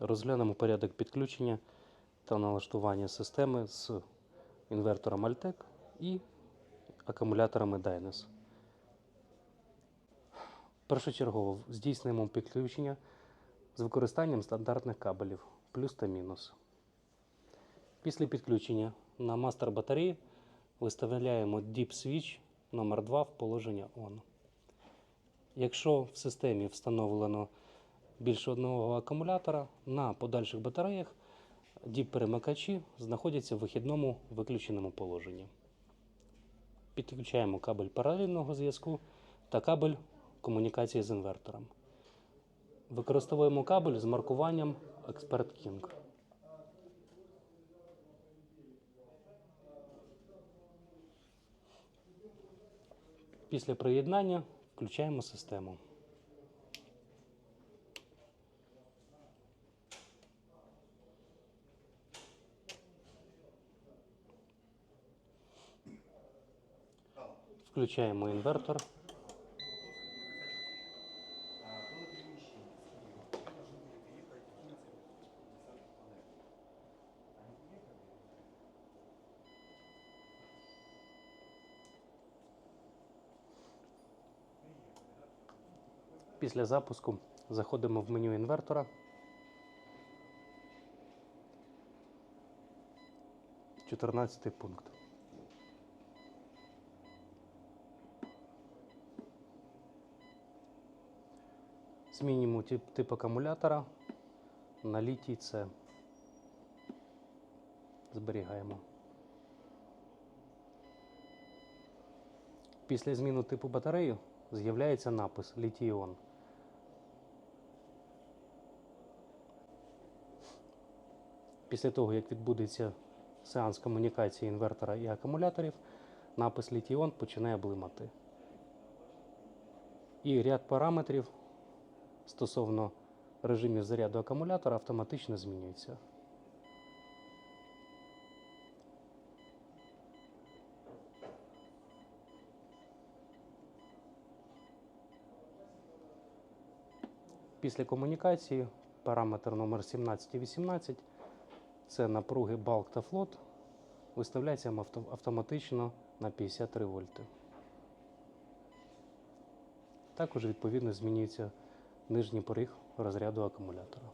Розглянемо порядок підключення та налаштування системи з інвертором Altec і акумуляторами Dynas. Першочергово здійснюємо підключення з використанням стандартних кабелів плюс та мінус. Після підключення на мастер батареї виставляємо Deep Switch номер 2 в положення ON. Якщо в системі встановлено більше одного акумулятора, на подальших батареях діп-перемикачі знаходяться в вихідному виключеному положенні. Підключаємо кабель паралельного зв'язку та кабель комунікації з інвертором. Використовуємо кабель з маркуванням Expert King. Після приєднання включаємо систему. Включаємо інвертор. Після запуску заходимо в меню інвертора. Чотирнадцятий пункт. Змінюємо тип, тип акумулятора на літій С. Зберігаємо. Після зміни типу батареї з'являється напис літій-іон. Після того, як відбудеться сеанс комунікації інвертора і акумуляторів, напис літій-іон починає блимати. І ряд параметрів стосовно режимів заряду акумулятора автоматично змінюється. Після комунікації параметр номер 17 і 18 це напруги балк та флот, виставляється автоматично на 53 вольти. Також відповідно змінюється нижній поріг розряду акумулятора.